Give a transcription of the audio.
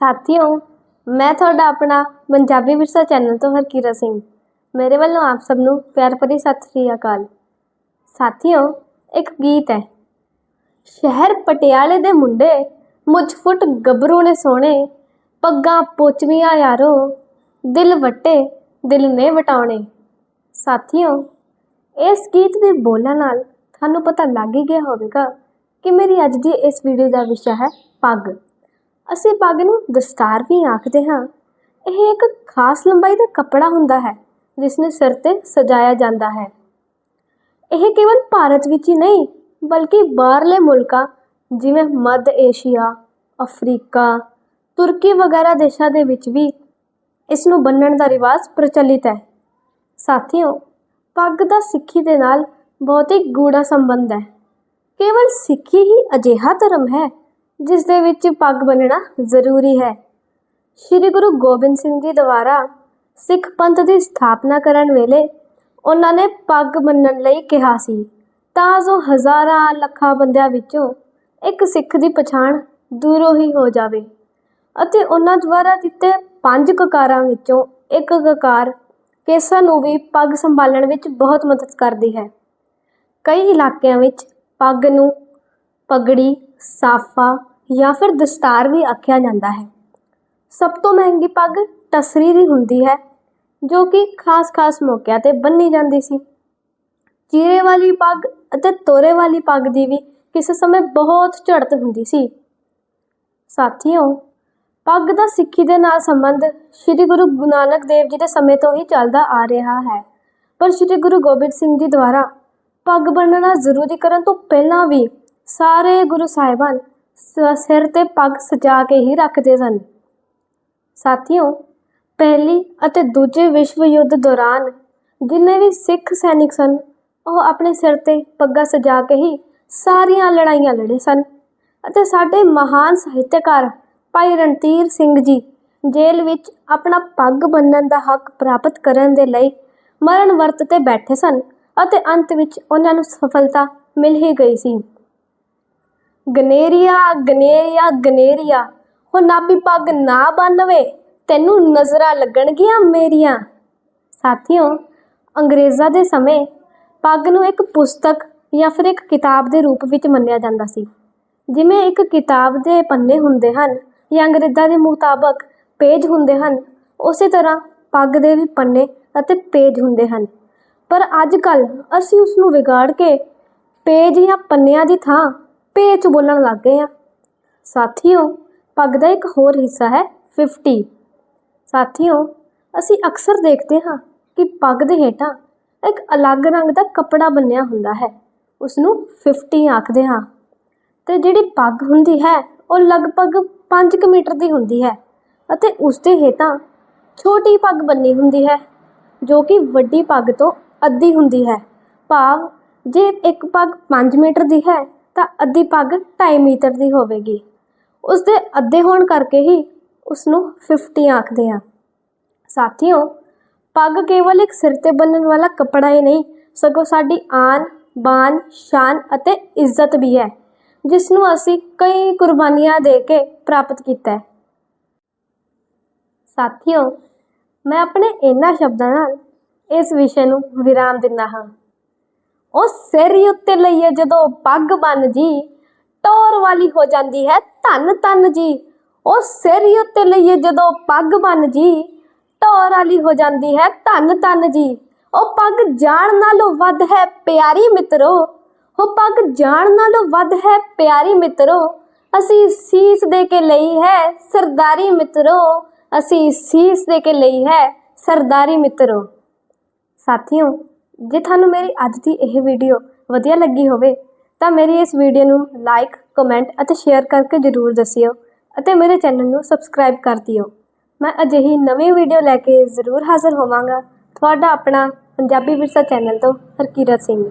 ਸਾਥੀਓ, ਮੈਂ ਤੁਹਾਡਾ ਆਪਣਾ ਪੰਜਾਬੀ ਵਿਰਸਾ ਚੈਨਲ ਤੋਂ ਹਰਕੀਰਤ ਸਿੰਘ। ਮੇਰੇ ਵੱਲੋਂ ਆਪ ਸਭ ਨੂੰ ਪਿਆਰ ਭਰੀ ਸਤਿ ਸ੍ਰੀ ਅਕਾਲ। ਸਾਥੀਓ, ਇੱਕ ਗੀਤ ਹੈ। ਸ਼ਹਿਰ ਪਟਿਆਲੇ ਦੇ ਮੁੰਡੇ ਮੁੱਛ ਫੁੱਟ ਗੱਭਰੂ ਨੇ ਸੋਹਣੇ, ਪੱਗਾਂ ਪੋਚਵੀਆਂ ਯਾਰੋ, ਦਿਲ ਵਟੇ, ਦਿਲ ਨੇ ਵਟਾਉਣੇ। ਸਾਥੀਓ, ਇਸ ਗੀਤ ਦੇ ਬੋਲਾਂ ਨਾਲ ਤੁਹਾਨੂੰ ਪਤਾ ਲੱਗ ਹੀ ਗਿਆ ਹੋਵੇਗਾ ਕਿ ਮੇਰੀ ਅੱਜ ਦੀ ਇਸ ਵੀਡੀਓ ਦਾ ਵਿਸ਼ਾ ਹੈ ਪੱਗ। ਅਸੀਂ ਪੱਗ ਨੂੰ ਦਸਤਾਰ ਵੀ ਆਖਦੇ ਹਾਂ। ਇਹ ਇੱਕ ਖਾਸ ਲੰਬਾਈ ਦਾ ਕੱਪੜਾ ਹੁੰਦਾ ਹੈ, ਜਿਸ ਨੂੰ ਸਿਰ ਤੇ ਸਜਾਇਆ ਜਾਂਦਾ ਹੈ। ਇਹ ਕੇਵਲ ਭਾਰਤ ਵਿੱਚ ਹੀ ਨਹੀਂ, ਬਲਕਿ ਬਾਹਰਲੇ ਮੁਲਕਾਂ, ਜਿਵੇਂ ਮੱਧ ਏਸ਼ੀਆ, ਅਫਰੀਕਾ, ਤੁਰਕੀ ਵਗੈਰਾ ਦੇਸ਼ਾਂ ਦੇ ਵਿੱਚ ਵੀ ਇਸ ਨੂੰ ਬੰਨਣ ਦਾ ਰਿਵਾਜ ਪ੍ਰਚਲਿਤ ਹੈ। ਸਾਥੀਓ, ਪੱਗ ਦਾ ਸਿੱਖੀ ਦੇ ਨਾਲ ਬਹੁਤ ਹੀ ਗੂੜਾ ਸੰਬੰਧ ਹੈ। ਕੇਵਲ ਸਿੱਖੀ ਹੀ ਅਜਿਹਾ ਧਰਮ ਹੈ ਜਿਸ ਦੇ ਵਿੱਚ ਪੱਗ ਬੰਨਣਾ ਜ਼ਰੂਰੀ ਹੈ। ਸ੍ਰੀ ਗੁਰੂ ਗੋਬਿੰਦ ਸਿੰਘ ਜੀ ਦੁਆਰਾ ਸਿੱਖ ਪੰਥ ਦੀ ਸਥਾਪਨਾ ਕਰਨ ਵੇਲੇ ਉਹਨਾਂ ਨੇ ਪੱਗ ਬੰਨਣ ਲਈ ਕਿਹਾ ਸੀ। ਤਾਂ ਜੋ ਹਜ਼ਾਰਾਂ ਲੱਖਾਂ ਬੰਦਿਆਂ ਵਿੱਚੋਂ ਇੱਕ ਸਿੱਖ ਦੀ ਪਛਾਣ ਦੂਰੋਂ ਹੀ ਹੋ ਜਾਵੇ ਅਤੇ ਉਹਨਾਂ ਦੁਆਰਾ ਦਿੱਤੇ ਪੰਜ ਕਕਾਰਾਂ ਵਿੱਚੋਂ ਇੱਕ ਕਕਾਰ ਕੇਸਾਂ ਨੂੰ ਵੀ ਪੱਗ ਸੰਭਾਲਣ ਵਿੱਚ ਬਹੁਤ ਮਦਦ ਕਰਦੀ ਹੈ। ਕਈ ਇਲਾਕਿਆਂ ਵਿੱਚ ਪੱਗ ਨੂੰ ਪਗੜੀ ਸਾਫਾ ਜਾਂ ਫਿਰ ਦਸਤਾਰ ਵੀ ਆਖਿਆ ਜਾਂਦਾ ਹੈ। ਸਭ ਤੋਂ ਮਹਿੰਗੀ ਪੱਗ ਟਸਰੀ ਦੀ ਹੁੰਦੀ ਹੈ, ਜੋ ਕਿ ਖਾਸ-ਖਾਸ ਮੌਕਿਆਂ ਤੇ ਬੰਨੀ ਜਾਂਦੀ ਸੀ। ਚੀਰੇ ਵਾਲੀ ਪੱਗ ਅਤੇ ਤੋਰੇ ਵਾਲੀ ਪੱਗ ਦੀ ਵੀ ਕਿਸੇ ਸਮੇਂ ਬਹੁਤ ਝੜਤ ਹੁੰਦੀ ਸੀ। ਸਾਥੀਓ, ਪੱਗ ਦਾ ਸਿੱਖੀ ਦੇ ਨਾਲ ਸੰਬੰਧ ਸ੍ਰੀ ਗੁਰੂ ਨਾਨਕ ਦੇਵ ਜੀ ਦੇ ਸਮੇਂ ਤੋਂ ਹੀ ਚੱਲਦਾ ਆ ਰਿਹਾ ਹੈ। ਪਰ ਸ੍ਰੀ ਗੁਰੂ ਗੋਬਿੰਦ ਸਿੰਘ ਜੀ ਦੁਆਰਾ ਪੱਗ ਬੰਨਣਾ ਜ਼ਰੂਰੀ ਕਰਨ ਤੋਂ ਪਹਿਲਾਂ ਵੀ ਸਾਰੇ ਗੁਰੂ ਸਾਹਿਬਾਨ ਸਿਰ ਤੇ ਪੱਗ ਸਜਾ ਕੇ ਹੀ ਰੱਖਦੇ ਸਨ। ਸਾਥੀਓ, ਪਹਿਲੀ ਅਤੇ ਦੂਜੇ ਵਿਸ਼ਵ ਯੁੱਧ ਦੌਰਾਨ ਜਿੰਨੇ ਵੀ ਸਿੱਖ ਸੈਨਿਕ ਸਨ, ਉਹ ਆਪਣੇ ਸਿਰ ਤੇ ਪੱਗਾਂ ਸਜਾ ਕੇ ਹੀ ਸਾਰੀਆਂ ਲੜਾਈਆਂ ਲੜੇ ਸਨ ਅਤੇ ਸਾਡੇ ਮਹਾਨ ਸਾਹਿਤਕਾਰ ਭਾਈ ਰਣਧੀਰ ਸਿੰਘ ਜੀ ਜੇਲ੍ਹ ਵਿੱਚ ਆਪਣਾ ਪੱਗ ਬੰਨਣ ਦਾ ਹੱਕ ਪ੍ਰਾਪਤ ਕਰਨ ਦੇ ਲਈ ਮਰਨ ਵਰਤ ਤੇ ਬੈਠੇ ਸਨ ਅਤੇ ਅੰਤ ਵਿੱਚ ਉਹਨਾਂ ਨੂੰ ਸਫਲਤਾ ਮਿਲ ਹੀ ਗਈ ਸੀ। ਗਨੇਰੀਆ ਗਨੇਰੀਆ ਗਨੇਰੀਆ। ਹੋ ਨਾਭੀ ਪੱਗ ਨਾ ਬੰਨਵੇ ਤੈਨੂੰ ਨਜ਼ਰਾਂ ਲੱਗਣਗੀਆਂ ਮੇਰੀਆਂ। ਸਾਥੀਓ, ਅੰਗਰੇਜ਼ਾਂ ਦੇ ਸਮੇਂ ਪੱਗ ਨੂੰ ਇੱਕ ਪੁਸਤਕ ਜਾਂ ਫਿਰ ਇੱਕ ਕਿਤਾਬ ਦੇ ਰੂਪ ਵਿੱਚ ਮੰਨਿਆ ਜਾਂਦਾ ਸੀ। ਜਿਵੇਂ ਇੱਕ ਕਿਤਾਬ ਦੇ ਪੰਨੇ ਹੁੰਦੇ ਹਨ ਜਾਂ ਅੰਗਰੇਜ਼ਾਂ ਦੇ ਮੁਤਾਬਕ ਪੇਜ ਹੁੰਦੇ ਹਨ, ਉਸੇ ਤਰ੍ਹਾਂ ਪੱਗ ਦੇ ਵੀ ਪੰਨੇ ਅਤੇ ਪੇਜ ਹੁੰਦੇ ਹਨ। ਪਰ ਅੱਜ ਕੱਲ ਅਸੀਂ ਉਸ ਨੂੰ ਵਿਗਾੜ ਕੇ ਪੇਜ ਜਾਂ ਪੰਨਿਆਂ ਦੀ ਥਾਂ ਪੇਚ ਬੋਲਣ ਲੱਗ ਗਏ ਆ। ਸਾਥੀਓ, ਪੱਗ ਦਾ ਇੱਕ ਹੋਰ ਹਿੱਸਾ ਹੈ 50 ਸਾਥੀਓ, ਅਸੀਂ ਅਕਸਰ ਦੇਖਦੇ ਹਾਂ ਕਿ ਪੱਗ ਦੇ ਹੇਠਾਂ ਇੱਕ ਅਲੱਗ ਰੰਗ ਦਾ ਕੱਪੜਾ ਬੰਨਿਆ ਹੁੰਦਾ ਹੈ। ਉਸ ਨੂੰ 50 ਆਖਦੇ ਹਾਂ। ਤੇ ਜਿਹੜੀ ਪੱਗ ਹੁੰਦੀ ਹੈ, ਉਹ ਲਗਭਗ 5 ਮੀਟਰ ਦੀ ਹੁੰਦੀ ਹੈ ਅਤੇ ਉਸ ਦੇ ਹੇਠਾਂ ਛੋਟੀ ਪੱਗ ਬੰਨੀ ਹੁੰਦੀ ਹੈ, ਜੋ ਕਿ ਵੱਡੀ ਪੱਗ ਤੋਂ ਅੱਧੀ ਹੁੰਦੀ ਹੈ। ਭਾਵ, ਜੇ ਇੱਕ ਪੱਗ 5 ਮੀਟਰ ਦੀ ਹੈ ਤਾਂ ਅੱਧੀ ਪੱਗ 2.5 ਮੀਟਰ ਦੀ ਹੋਵੇਗੀ। ਉਸ ਦੇ ਅੱਧੇ ਹੋਣ ਕਰਕੇ ਹੀ ਉਸ ਨੂੰ 50 ਆਖਦੇ ਆ ਸਾਥੀਓ, ਪੱਗ ਕੇਵਲ ਇੱਕ ਸਿਰ ਤੇ ਬੰਨਣ ਵਾਲਾ ਕੱਪੜਾ ਹੀ ਨਹੀਂ, ਸਗੋਂ ਸਾਡੀ ਆਨ, ਬਾਨ, ਸ਼ਾਨ ਅਤੇ ਇੱਜ਼ਤ ਵੀ ਹੈ ਜਿਸ ਨੂੰ ਅਸੀਂ ਕਈ ਕੁਰਬਾਨੀਆਂ ਦੇ ਕੇ ਪ੍ਰਾਪਤ ਕੀਤਾ ਹੈ। ਸਾਥੀਓ, ਮੈਂ ਆਪਣੇ ਇਹਨਾਂ ਸ਼ਬਦਾਂ ਨਾਲ ਇਸ ਵਿਸ਼ੇ ਨੂੰ ਵਿਰਾਮ ਦਿੰਦਾ ਹਾਂ। ਉਹ ਸਿਰ ਉੱਤੇ ਲਈਏ ਜਦੋਂ ਪੱਗ ਬੰਨ ਜੀ, ਟੌਰ ਵਾਲੀ ਹੋ ਜਾਂਦੀ ਹੈ ਧੰਨ ਧੰਨ ਜੀ। ਉਹ ਸਿਰ ਉੱਤੇ ਲਈਏ ਜਦੋਂ ਪੱਗ ਬੰਨ ਜੀ, ਟੌਰ ਵਾਲੀ ਹੋ ਜਾਂਦੀ ਹੈ ਧੰਨ ਧੰਨ ਜੀ। ਉਹ ਪੱਗ ਜਾਣ ਨਾਲੋਂ ਵੱਧ ਹੈ ਪਿਆਰੀ ਮਿੱਤਰੋ, ਉਹ ਪੱਗ ਜਾਣ ਨਾਲੋਂ ਵੱਧ ਹੈ ਪਿਆਰੀ ਮਿੱਤਰੋ, ਅਸੀਂ ਸੀਸ ਦੇ ਕੇ ਲਈ ਹੈ ਸਰਦਾਰੀ ਮਿੱਤਰੋ, ਅਸੀਂ ਸੀਸ ਦੇ ਕੇ ਲਈ ਹੈ ਸਰਦਾਰੀ ਮਿੱਤਰੋ। ਸਾਥੀਓ ਜੇ ਤੁਹਾਨੂੰ ਮੇਰੀ ਅੱਜ ਦੀ ਇਹ ਵੀਡੀਓ ਵਧੀਆ ਲੱਗੀ ਹੋਵੇ, ਤਾਂ ਮੇਰੀ ਇਸ ਵੀਡੀਓ ਨੂੰ ਲਾਈਕ ਕਮੈਂਟ ਅਤੇ ਸ਼ੇਅਰ ਕਰਕੇ ਜਰੂਰ ਦੱਸਿਓ ਅਤੇ ਮੇਰੇ ਚੈਨਲ ਨੂੰ ਸਬਸਕ੍ਰਾਈਬ ਕਰ ਦਿਓ। ਮੈਂ ਅਜਿਹੀ ਨਵੀਂ ਵੀਡੀਓ ਲੈ ਕੇ ਜ਼ਰੂਰ ਹਾਜ਼ਰ ਹੋਵਾਂਗਾ। ਤੁਹਾਡਾ ਆਪਣਾ ਪੰਜਾਬੀ ਵਿਰਸਾ ਚੈਨਲ ਤੋਂ ਹਰਕੀਰਤ ਸਿੰਘ।